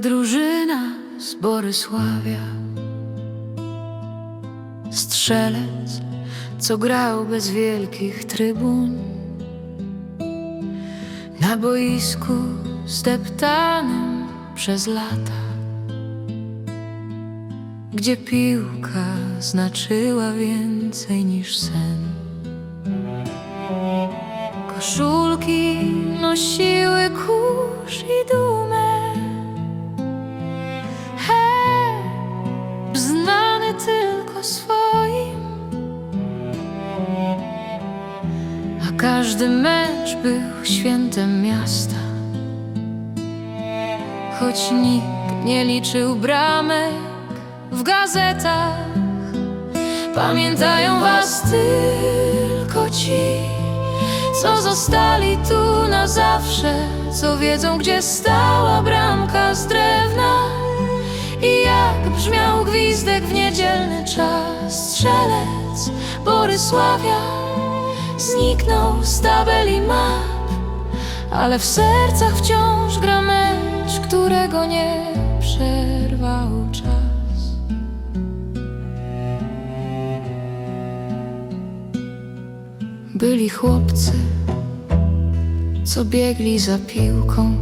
Drużyna z Borysławia. Strzelec, co grał bez wielkich trybun. Na boisku zdeptanym przez lata. Gdzie piłka znaczyła więcej niż sen. Koszulki nosiły kurz i dumę każdy mecz był świętem miasta Choć nikt nie liczył bramek w gazetach Pamiętają was tylko ci co zostali tu na zawsze, co wiedzą, gdzie stała bramka z drewna i jak brzmiał gwizdek w niedzielny czas. Strzelec Borysławia zniknął z tabeli map, ale w sercach wciąż gra mecz, którego nie przerwał czas. Byli chłopcy, co biegli za piłką,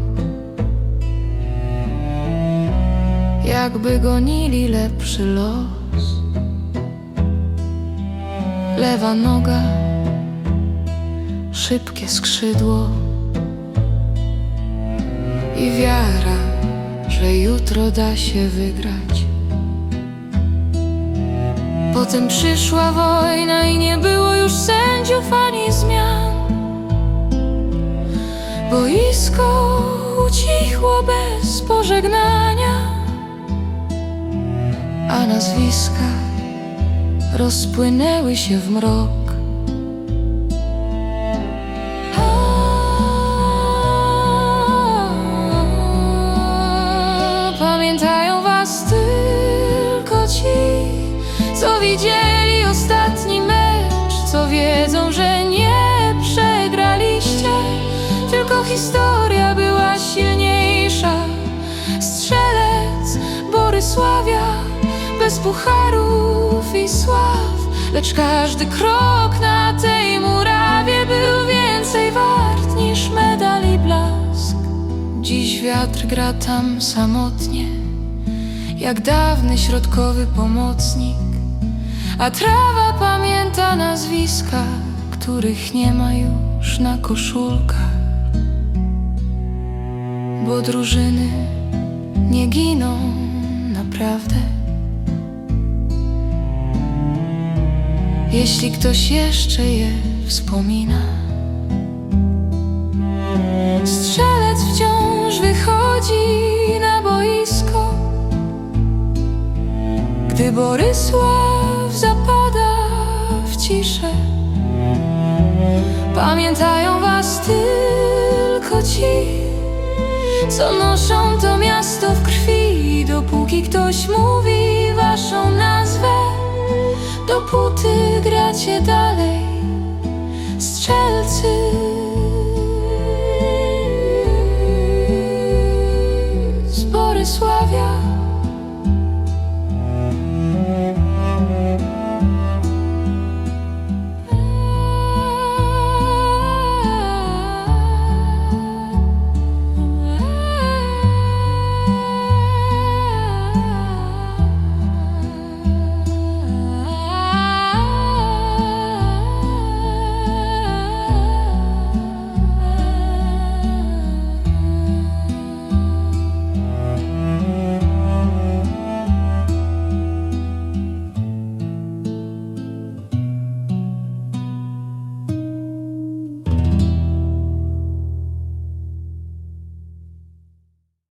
jakby gonili lepszy los. Lewa noga, szybkie skrzydło i wiara, że jutro da się wygrać. Potem przyszła wojna i nie było już sędziów ani zmian. Boisko ucichło bez pożegnania, a nazwiska rozpłynęły się w mrok. Co widzieli ostatni mecz, co wiedzą, że nie przegraliście, tylko historia była silniejsza. Strzelec Borysławia, bez pucharów i sław, lecz każdy krok na tej murawie był więcej wart niż medal i blask. Dziś wiatr gra tam samotnie jak dawny środkowy pomocnik, a trawa pamięta nazwiska, których nie ma już na koszulkach, bo drużyny nie giną naprawdę. Jeśli ktoś jeszcze je wspomina, strzelec wciąż wychodzi na boisko. Gdy Borysław zapada w ciszę. Pamiętają was tylko ci Co noszą to miasto w krwi. Dopóki ktoś mówi waszą nazwę Dopóty gracie dalej Strzelcy. Z Borysławia